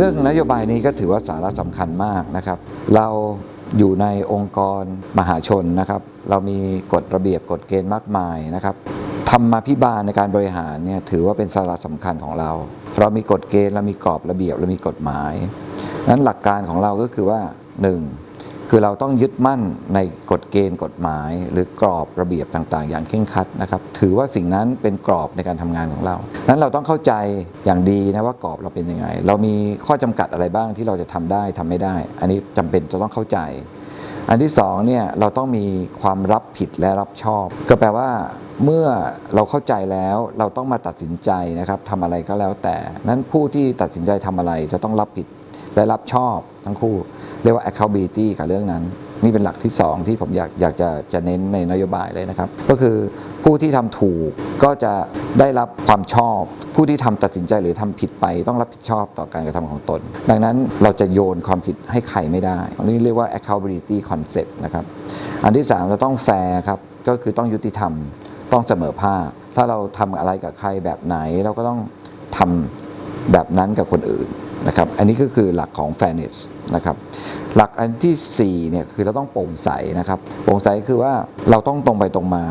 เรื่องนโยบายนี้ก็ถือว่าสาระสำคัญมากนะครับ เราอยู่ในองค์กรมหาชนนะครับ เรามีกฎระเบียบกฎเกณฑ์มากมายนะครับธรรมาพิบาลในการบริหารเนี่ยถือว่าเป็นสาระสำคัญของเรา เรามีกฎเกณฑ์เรามีกรอบระเบียบเรามีกฎหมายนั้นหลักการของเราก็คือว่าหนึ่ง คือเราต้องยึดมั่นในกฎเกณฑ์กฎหมาย หรือกรอบระเบียบต่างๆ อย่างเคร่งครัดนะครับถือว่าสิ่งนั้นเป็นกรอบในการทำงานของเรานั้นเราต้องเข้าใจอย่างดีนะว่ากรอบเราเป็นยังไง เรามีข้อจำกัดอะไรบ้างที่เราจะทำได้ทำไม่ได้ อันนี้จำเป็นจะต้องเข้าใจ อันที่สองเนี่ยเราต้องมีความรับผิดและรับชอบ ก็แปลว่าเมื่อเราเข้าใจแล้วเราต้องมาตัดสินใจนะครับทำอะไรก็แล้วแต่ นั้นผู้ที่ตัดสินใจทำอะไรจะต้องรับผิดและรับชอบ ทั้งคู่ เรียกว่า accountability กับเรื่องนั้น นี่เป็นหลักที่สองที่ผมอยากอยากจะจะเน้นในนโยบายเลยนะครับ ก็คือผู้ที่ทำถูกก็จะได้รับความชอบ ผู้ที่ทำตัดสินใจหรือทำผิดไปต้องรับผิดชอบต่อการกระทำของตน ดังนั้นเราจะโยนความผิดให้ใครไม่ได้อันนี้เรียกว่า accountability concept นะครับอันที่สามเราต้องแฟร์ครับก็คือต้องยุติธรรมต้องเสมอภาคถ้าเราทำอะไรกับใครแบบไหน เราก็ต้องทำแบบนั้นกับคนอื่น นะครับ อันนี้ก็คือหลักของ fairness นะครับ หลักอันที่ 4 เนี่ยคือเราต้องโปร่งใสนะครับ โปร่งใสคือว่าเราต้องตรงไปตรงมา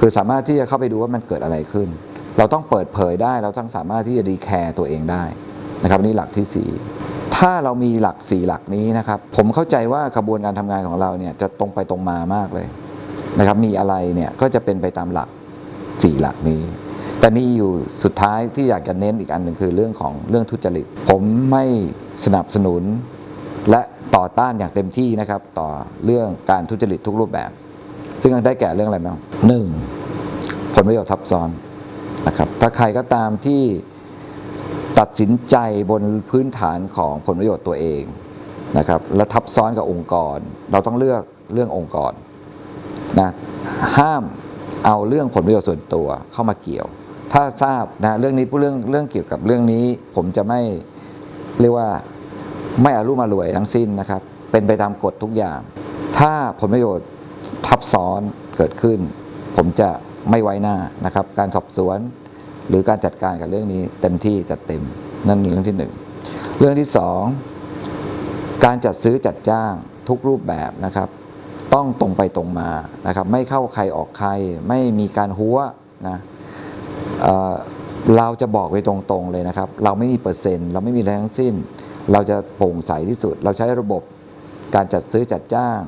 คือสามารถที่จะเข้าไปดูว่ามันเกิดอะไรขึ้น เราต้องเปิดเผยได้ เราต้องสามารถที่จะดีแคร์ตัวเองได้นะครับนี่หลักที่ 4 ถ้าเรามีหลัก 4 หลักนี้นะครับ ผมเข้าใจว่ากระบวนการทำงานของเราเนี่ยจะตรงไปตรงมามากเลยนะครับ มีอะไรเนี่ยก็จะเป็นไปตามหลัก 4 หลักนี้ แต่มีอยู่สุดท้ายที่อยากจะเน้นอีกอันหนึ่งคือเรื่องของเรื่องทุจริต ผมไม่สนับสนุน และต่อต้านอย่างเต็มที่นะครับ ต่อเรื่องการทุจริตทุกรูปแบบ ซึ่งได้แก่เรื่องอะไรบ้างหนึ่งผลประโยชน์ทับซ้อนนะครับถ้าใครก็ตามที่ตัดสินใจบนพื้นฐานของผลประโยชน์ตัวเองนะครับและทับซ้อนกับองค์กร เราต้องเลือกเรื่ององค์กรนะห้ามเอาเรื่องผลประโยชน์ส่วนตัวเข้ามาเกี่ยว ถ้าทราบนะเรื่องนี้ผู้เรื่องเรื่องเกี่ยวกับเรื่องนี้ ผมจะไม่เรียกว่าไม่อารุ่มอรวยทั้งสิ้นนะครับ เป็นไปตามกฎทุกอย่าง ถ้าผลประโยชน์ทับซ้อนเกิดขึ้น ผมจะไม่ไว้หน้านะครับ การสอบสวนหรือการจัดการกับเรื่องนี้เต็มที่จัดเต็มนั่นเรื่องที่หนึ่งเรื่องที่สองการจัดซื้อจัดจ้างทุกรูปแบบนะครับ ต้องตรงไปตรงมานะครับ ไม่เข้าใครออกใคร ไม่มีการหัวนะ เราจะบอกไปตรงๆเลยนะครับ เราไม่มีเปอร์เซ็นต์ เราไม่มีอะไรทั้งสิ้น เราจะโปร่งใสที่สุด เราใช้ระบบการจัดซื้อจัดจ้าง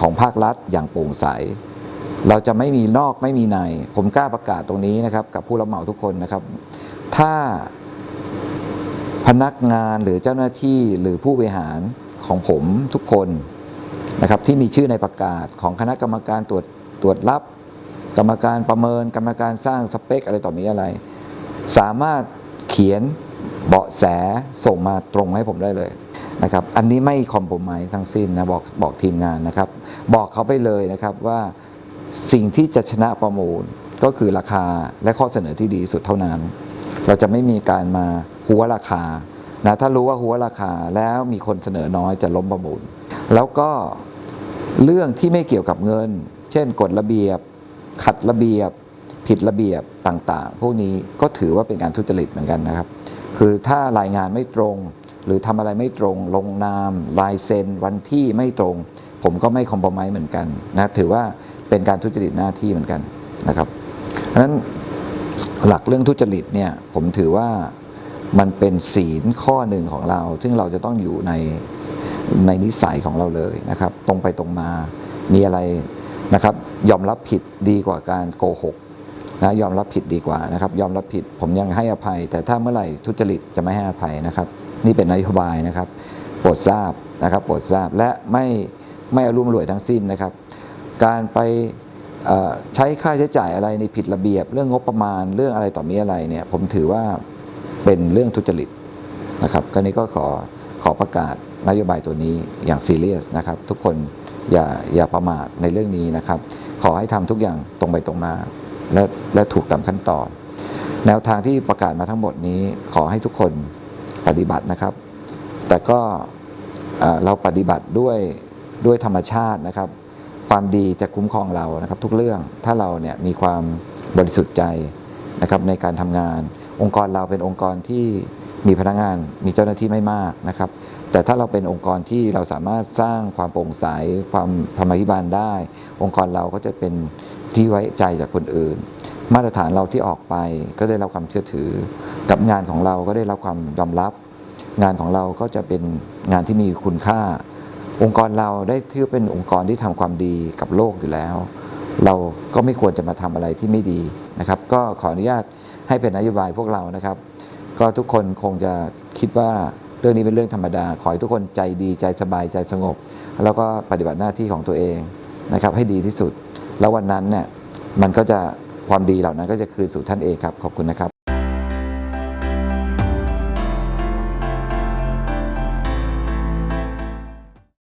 ของภาครัฐอย่างโปร่งใส เราจะไม่มีนอกไม่มีใน ผมกล้าประกาศตรงนี้นะครับ กับผู้รับเหมาทุกคนนะครับ ถ้าพนักงานหรือเจ้าหน้าที่หรือผู้บริหารของผมทุกคนนะครับที่มีชื่อในประกาศของคณะกรรมการตรวจตรวจรับ กรรมการประเมินกรรมการสร้างสเปคอะไรต่อมีอะไร สามารถเขียนเบาะแสส่งมาตรงให้ผมได้เลยนะครับอันนี้ไม่คอมโพมไมทั้งสิ้นนะบอกบอกทีมงานนะครับ บอกเขาไปเลยนะครับว่าสิ่งที่จะชนะประมูลก็คือราคาและข้อเสนอที่ดีสุดเท่านั้น เราจะไม่มีการมาหัวราคานะถ้ารู้ว่าหัวราคาแล้วมีคนเสนอน้อยจะล้มประมูล แล้วก็เรื่องที่ไม่เกี่ยวกับเงิน เช่นกฎระเบียบ ขัดระเบียบผิดระเบียบต่างๆ พวกนี้ก็ถือว่าเป็นการทุจริตเหมือนกันนะครับ คือถ้ารายงานไม่ตรง หรือทำอะไรไม่ตรง ลงนาม ลายเซ็น วันที่ไม่ตรง ผมก็ไม่คอมพมไมเหมือนกันนะถือว่าเป็นการทุจริตหน้าที่เหมือนกันนะครับเพราะฉะนั้นหลักเรื่องทุจริตเนี่ยผมถือว่ามันเป็นศีลข้อหนึ่งของเรา ซึ่งเราจะต้องอยู่ในในนิสัยของเราเลยนะครับ ตรงไปตรงมา มีอะไร นะครับยอมรับผิดดีกว่าการโกหกนะยอมรับผิดดีกว่านะครับ ยอมรับผิดผมยังให้อภัย แต่ถ้าเมื่อไหร่ทุจริตจะไม่ให้อภัยนะครับ นี่เป็นนโยบายนะครับโปรดทราบนะครับโปรดทราบและไม่ไม่อารุ่มรวยทั้งสิ้นนะครับ การไปใช้ค่าใช้จ่ายอะไรในผิดระเบียบ เรื่องงบประมาณเรื่องอะไรต่อมีอะไรเนี่ยผมถือว่าเป็นเรื่องทุจริตนะครับก็นี้ก็ขอขอประกาศนโยบายตัวนี้อย่างซีเรียสนะครับ ทุกคน อย่าอย่าประมาทในเรื่องนี้นะครับ ขอให้ทำทุกอย่างตรงไปตรงมาและและถูกตามขั้นตอน แนวทางที่ประกาศมาทั้งหมดนี้ขอให้ทุกคนปฏิบัตินะครับ แต่ก็เราปฏิบัติด้วยด้วยธรรมชาตินะครับ ความดีจะคุ้มครองเรานะครับ ทุกเรื่องถ้าเราเนี่ยมีความบริสุทธิ์ใจนะครับในการทำงาน องค์กรเราเป็นองค์กรที่มีพนักงานมีเจ้าหน้าที่ไม่มากนะครับ แต่ถ้าเราเป็นองค์กรที่เราสามารถสร้างความโปร่งใสความธรรมาภิบาลได้ องค์กรเราก็จะเป็นที่ไว้ใจจากคนอื่น มาตรฐานเราที่ออกไปก็ได้รับความเชื่อถือ กับงานของเราก็ได้รับความยอมรับ งานของเราก็จะเป็นงานที่มีคุณค่า องค์กรเราได้ถือเป็นองค์กรที่ทำความดีกับโลกอยู่แล้ว เราก็ไม่ควรจะมาทำอะไรที่ไม่ดีนะครับ ก็ขออนุญาตให้เป็นนโยบายพวกเรานะครับ ก็ทุกคนคงจะคิดว่า รื่องนี้เป็นเรื่องธรรมดา ขอให้ทุกคนใจดีใจสบายใจสงบ แล้วก็ปฏิบัติหน้าที่ของตัวเองนะครับให้ดีที่สุด แล้ววันนั้นเนี่ยมันก็จะความดีเหล่านั้นก็จะคืนสู่ท่านเองครับ ขอบคุณนะครับ